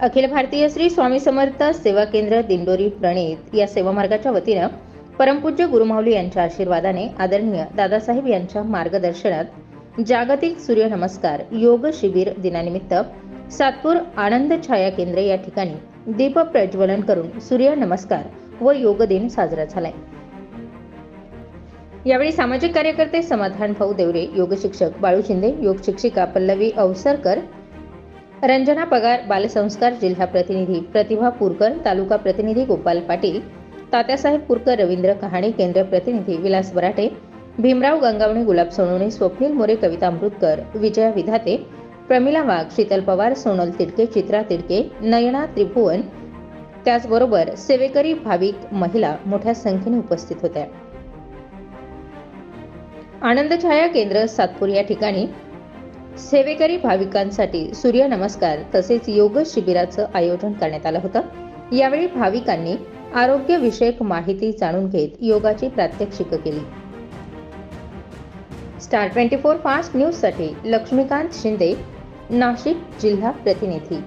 अखिल भारतीय श्री स्वामी समर्थ सेवा केंद्र दिंडोरी प्रणित या सेवा मार्गाच्या वतीनं परमपूज्य गुरुमाऊली यांच्या आशीर्वादाने आदरणीय दादासाहेब यांच्या मार्गदर्शनात जागतिक सूर्यनमस्कार योग शिबिर दिनानिमित्त सातपूर आनंद छाया केंद्र या ठिकाणी दीप प्रज्वलन करून सूर्य नमस्कार व योग दिन साजरा झालाय. यावेळी सामाजिक कार्यकर्ते समाधान भाऊ देवरे योग शिक्षक बाळू शिंदे योग शिक्षिका पल्लवी अवसरकर रंजना पगार बालसंस्कार जिल्हा प्रतिनिधी प्रतिभा पुरकर तालुका प्रतिनिधी गोपाल पाटील तात्यासाहेब पुरकर रवींद्र कहाणे केंद्र प्रतिनिधी विलास बराटे भीमराव गंगावणे गुलाब सोनवणे स्वप्नील मोरे कविता अमृतकर विजया विधाते प्रमिला वाघ शीतल पवार सोनल तिडके चित्रा तिडके नयना त्रिभुवन त्याचबरोबर सेवेकरी भाविक महिला मोठ्या संख्येने उपस्थित होत्या. आनंदछाया केंद्र सातपूर या ठिकाणी सेवेकरी भाविकांसाठी सूर्य नमस्कार तसेच योग शिबिराचं आयोजन करण्यात आलं होतं. यावेळी भाविकांनी आरोग्यविषयक माहिती जाणून घेत योगाची प्रात्यक्षिकं केली. स्टार ट्वेंटी फोर फास्ट न्यूजसाठी लक्ष्मीकांत शिंदे नाशिक जिल्हा प्रतिनिधी.